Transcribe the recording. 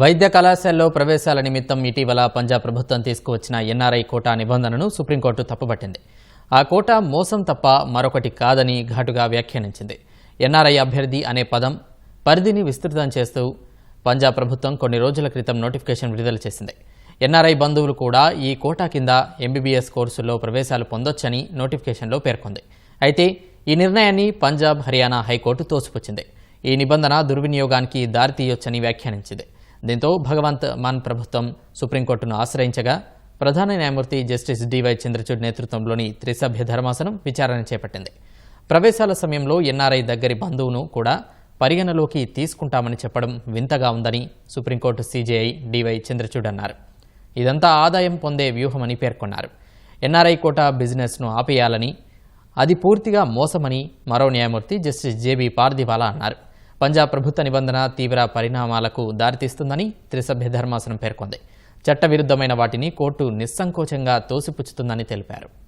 వైద్య కళాశాలలో ప్రవేశాల నిమిత్తం ఇటీవల పంజాబ్ ప్రభుత్వం తీసుకువచ్చిన ఎన్ఆర్ఐ కోటా నిబంధనను సుప్రీంకోర్టు తప్పుపట్టింది. ఆ కోటా మోసం తప్ప మరొకటి కాదని ఘాటుగా వ్యాఖ్యానించింది. ఎన్ఆర్ఐ అభ్యర్థి అనే పదం పరిధిని విస్తృతం చేస్తూ పంజాబ్ ప్రభుత్వం కొన్ని రోజుల క్రితం నోటిఫికేషన్ విడుదల చేసింది. ఎన్ఆర్ఐ బంధువులు కూడా ఈ కోటా కింద ఎంబీబీఎస్ కోర్సుల్లో ప్రవేశాలు పొందొచ్చని నోటిఫికేషన్లో పేర్కొంది. అయితే ఈ నిర్ణయాన్ని పంజాబ్ హర్యానా హైకోర్టు తోసిపుచ్చింది. ఈ నిబంధన దుర్వినియోగానికి దారితీయొచ్చని వ్యాఖ్యానించింది. దీంతో భగవంత్ మాన్ ప్రభుత్వం సుప్రీంకోర్టును ఆశ్రయించగా ప్రధాన న్యాయమూర్తి జస్టిస్ డివై చంద్రచూడ్ నేతృత్వంలోని త్రిసభ్య ధర్మాసనం విచారణ చేపట్టింది. ప్రవేశాల సమయంలో ఎన్ఆర్ఐ దగ్గరి బంధువును కూడా పరిగణలోకి తీసుకుంటామని చెప్పడం వింతగా ఉందని సుప్రీంకోర్టు సీజేఐ డివై చంద్రచూడ్ అన్నారు. ఇదంతా ఆదాయం పొందే వ్యూహమని పేర్కొన్నారు. ఎన్ఆర్ఐ కోటా బిజినెస్ను ఆపేయాలని అది పూర్తిగా మోసమని మరో న్యాయమూర్తి జస్టిస్ జేబీ పార్దివాలా అన్నారు. పంజాబ్ ప్రభుత్వ నిబంధన తీవ్ర పరిణామాలకు దారితీస్తుందని త్రిసభ్య ధర్మాసనం పేర్కొంది. చట్టవిరుద్ధమైన వాటిని కోర్టు నిస్సంకోచంగా తోసిపుచ్చుతుందని తెలిపారు.